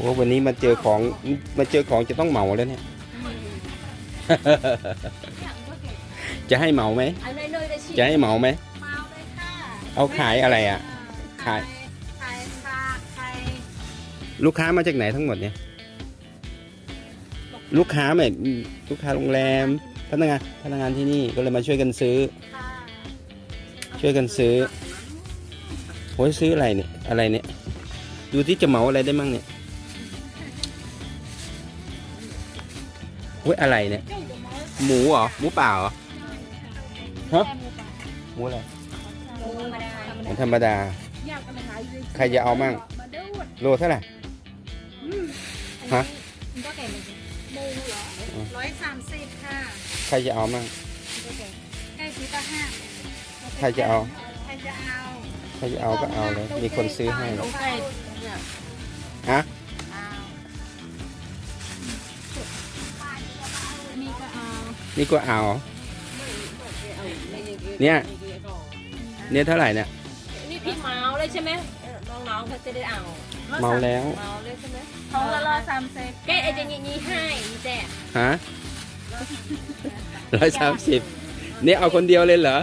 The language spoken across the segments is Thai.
โอ้วันนี้มาเจอของมาเจอของจะต้องเหมาแล้วเนี่ย จะให้เหมาไหมอันในเลยได้ชิจะให้เหมาไหมเมาเลยค่ะเอาขายอะไรอะขายขายค่ะ ขาย ลูกค้ามาจากไหนทั้งหมดเนี่ย ลูกค้าแบบลูกค้าโรงแรม พนักงานพนักงานที่นี่ก็เลยมาช่วยกันซื้อค่ะช่วยกันซื้อโอ้ยซื้ออะไรเนี่ย อะไรเนี่ย ดูที่จะเหมาอะไรได้มั่งเนี่ย อ้ยอะไรเนี่ย หมูเหรอ หมูเปล่าเหรอ ฮะ หมูอะไรหมูธรรมดาหมูธรรมดาใครจะเอามั่ง โลเท่าไหร่ ฮะมันก็แก่เหมือนกันหมูเหรอร้อยสามสิบค่ะใครจะเอามั่ง ใกล้ปีละห้าใครจะเอา ใครจะเอา ใครจะเอาก็เอาเลย มีคนซื้อให้ลูกไก่เนี่ยฮะ นี่ก็เอา เนี่ย เนี่ยเท่าไหร่เนี่ย นี่พี่เมาเลยใช่ไหมเออน้องๆเขาจะได้เอาเมาแล้ว เมาเลยใช่ไหมทองละร้อยสามสิบแกไอ้เจนี่นี่ให้นี่แจ้ฮะร้อยสามสิบเนี่ยเอาคนเดียวเลยเหรอ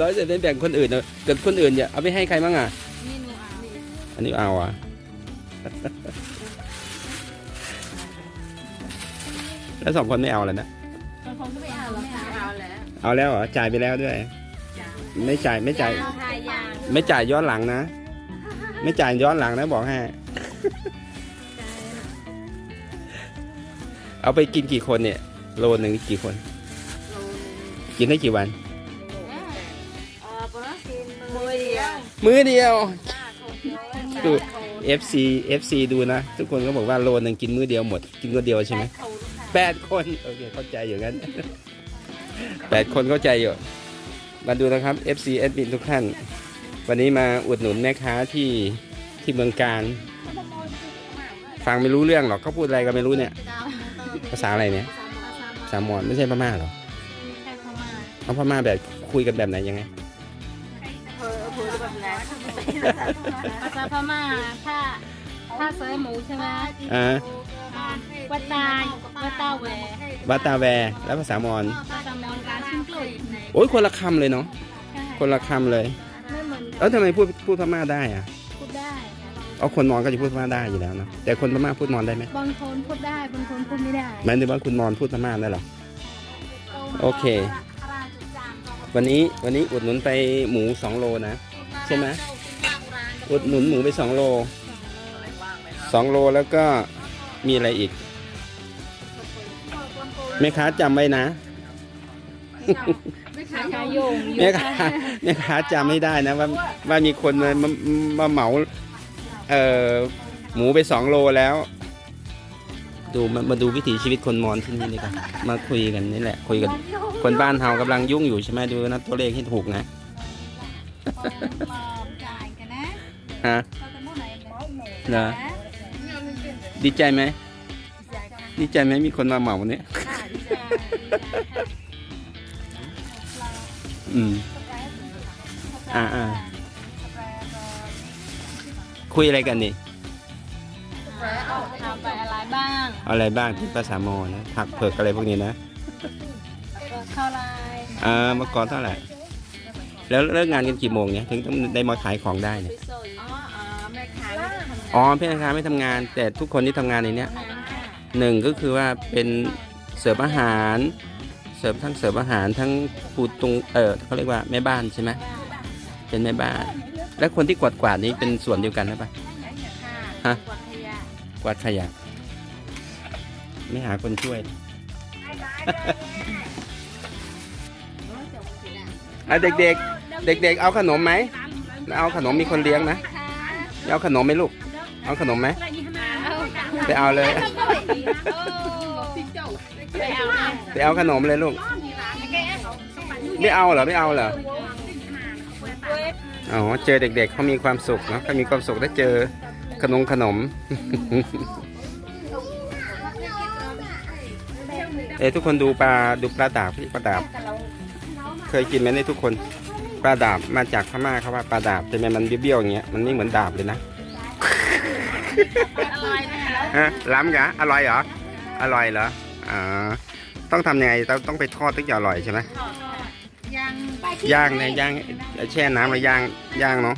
ร้อยจะได้แบ่งคนอื่นเนอะเกิดคนอื่นอย่าเอาไปให้ใครบ้างอะ นี่หนูเอาอันนี้เอาอะ แล้วสองคนไม่เอาแล้วนะ เอาแล้วเหรอจ่ายไปแล้วด้วย ไม่จ่ายไม่จ่ายเอาทายยางไม่จ่ายย้อนหลังนะ ไม่จ่ายย้อนหลังนะบอกให้ เอาไปกินกี่คนเนี่ย โลหนึ่งกี่คน กินได้กี่วันเออปกติมือเดียวมื้อเดียวดู FC FC ดูนะ ทุกคนก็บอกว่าโลนึงกินมื้อเดียวหมด กินคนเดียวใช่ไหมแปดคน โอเคเข้าใจอย่างนั้น แปดคนเข้าใจอยู่ มาดูนะครับ FC แอดมินทุกท่าน วันนี้มาอุดหนุนแม่ค้าที่ที่เมืองการฟังไม่รู้เรื่องหรอกเขาพูดอะไรก็ไม่รู้เนี่ย ภาษาอะไรเนี่ยภาษามอญไม่ใช่พม่าหรอใช่พม่าเอาพม่าแบบคุยกันแบบไหนยังไงเออเออแบบไหนภาษาพม่าถ้าถ้าเซอร์หมูใช่ไหมอ่าวัดตายวัดตาแหววาตาแวแล้วภาษามอญ โอ้ยคนละคำเลยเนาะคนละคำเลยไม่เหมือนแล้วทำไมพูดพูดพม่าได้อะพูดได้เอาคนมอญก็จะพูดพม่าได้อยู่แล้วเนาะแต่คนพม่าพูดมอญได้ไหมบางคนพูดได้บางคนพูดไม่ได้หมายถึงว่าคุณมอญพูดพม่าได้เหรอ โอเค วันนี้วันนี้อุดหนุนไปหมูสองโลนะ ใช่ไหม อุดหนุนหมูไปสองโลสองโลแล้วก็มีอะไรอีกแม่ค้าจำไว้นะ ไม่ขายยาโยงแม่ค้าแม่ค้าจำไม่ได้นะว่าว่ามีคนมามามาเหมาเอ่อหมูไปสองโลแล้ว ดูมามาดูวิถีชีวิตคนมอญที่นี่ดีกว่ามาคุยกันนี่แหละ คุยกัน คนบ้านเฮากำลังยุ่งอยู่ใช่ไหมดูนะตัวเลขให้ถูกนะจ่ายกันนะฮะเขาจะพูดไหนเหรอดีใจไหมดีใจไหมมีคนมาเหมาเนี่ย อืม อ่าอ่าคุยอะไรกันนี่ทำไปอะไรบ้างเอาอะไรบ้างที่ภาษามอญนะผักเผือกอะไรพวกนี้นะเข้าไลน์อ่าเมื่อก่อนเท่าไหร่แล้วเลิกงานกันกี่โมงเนี่ยถึงต้องได้มาขายของได้เนี่ยอ๋ออ๋อแม่ขายไม่ได้ทำงานอ๋อพี่นาคาไม่ทำงาน แต่ทุกคนที่ทำงานในเนี้ยค่ะหนึ่งก็คือว่าเป็นเสิร์ฟอาหาร เสิร์ฟทั้งเสิร์ฟอาหารทั้งปูตรงเออเขาเรียกว่าแม่บ้านใช่ไหมเป็นแม่บ้าน แล้วคนที่กวาดกวาดๆนี้เป็นส่วนเดียวกันหรือเปล่าฮะกวาดขยะกวาดขยะไม่หาคนช่วยอะเด็กๆเด็ก ๆ เอาขนมไหมเอาขนมมีคนเลี้ยงนะเอาขนมไหมลูก เอาขนมไหมไปเอาเลย ไปเอาเลยไปเอาขนมเลยลูก ไม่เอาเหรอ ไม่เอาเหรอ อ๋อ เจอเด็กๆเขามีความสุขเนอะเขามีความสุขได้เจอขนมขนม เอ้ทุกคนดูปลาดูปลาดาบปลาดาบ เคยกินไหมในยทุกคน ปลาดาบมาจากพม่าเขาว่าปลาดาบแต่มันมันเบี้ยวๆอย่างเงี้ย มันไม่เหมือนดาบเลยนะอร่อยนะฮะล้ำกะอร่อยเหรอ อร่อยเหรอ อ่าต้องทำยังไงต้องต้องไปทอดถึงจะอร่อยใช่ไหมยังย่างเนี่ยย่างแช่น้ำแล้วย่างย่างเนาะ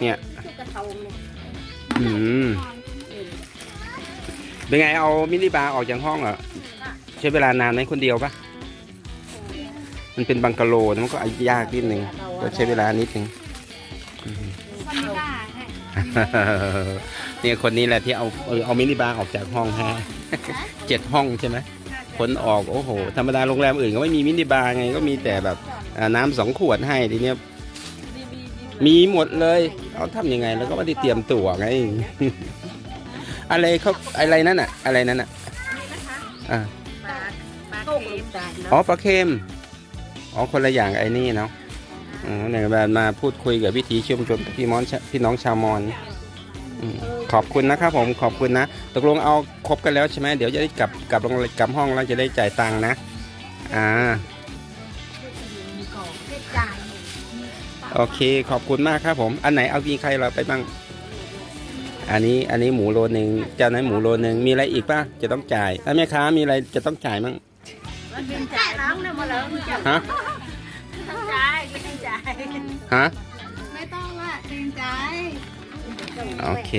เนี่ยเนี่ยอืมเป็นไงเอามินิบาร์ออกจากห้องเหรอใช้เวลานานไหมคนเดียวปะมันเป็นบังกะโลมันก็ยากนิดนึงก็ใช้เวลานิดนึงเนี่ยคนนี้แหละที่เอาเออเอามินิบาร์ออกจากห้องฮะเจ็ดห้องใช่ไหม ขนออกโอ้โห ธรรมดาโรงแรมอื่นก็ไม่มีมินิบาร์ไงก็มีแต่แบบอ่าน้ำสองขวดให้ทีเนี้ยมีหมดเลยเอาทำยังไงแล้วก็ไม่ได้เตรียมตั๋วไง อะไรเขาอะไรนั่นอะอะไรนั่นอะอ่าต้มลูกตาลอ๋อปลาเค็มอ๋อคนละอย่างไอ้นี่เนาะอ๋อเนี่ยแบบมาพูดคุยกับวิถีชุมชนพี่มอนชาพี่น้องชาวมอญอืม ขอบคุณนะครับผมขอบคุณนะ ตกลงเอาครบกันแล้วใช่ไหมเดี๋ยวจะได้กลับกลับโรงแรมกลับห้องแล้วจะได้จ่ายตังค์นะ อ่าโอเคขอบคุณมากครับผม อันไหนเอามีใครเราไปบ้าง อันนี้อันนี้หมูโลนึงเจ้านั้นหมูโลนึงมีอะไรอีกป่ะจะต้องจ่ายถ้าแม่ค้ามีอะไรจะต้องจ่ายมั้งจ่ายน้องเนี่ยมาแล้วจ่ายฮะจ่ายไม่ได้จ่ายฮะไม่ต้องละเกรงใจโอเค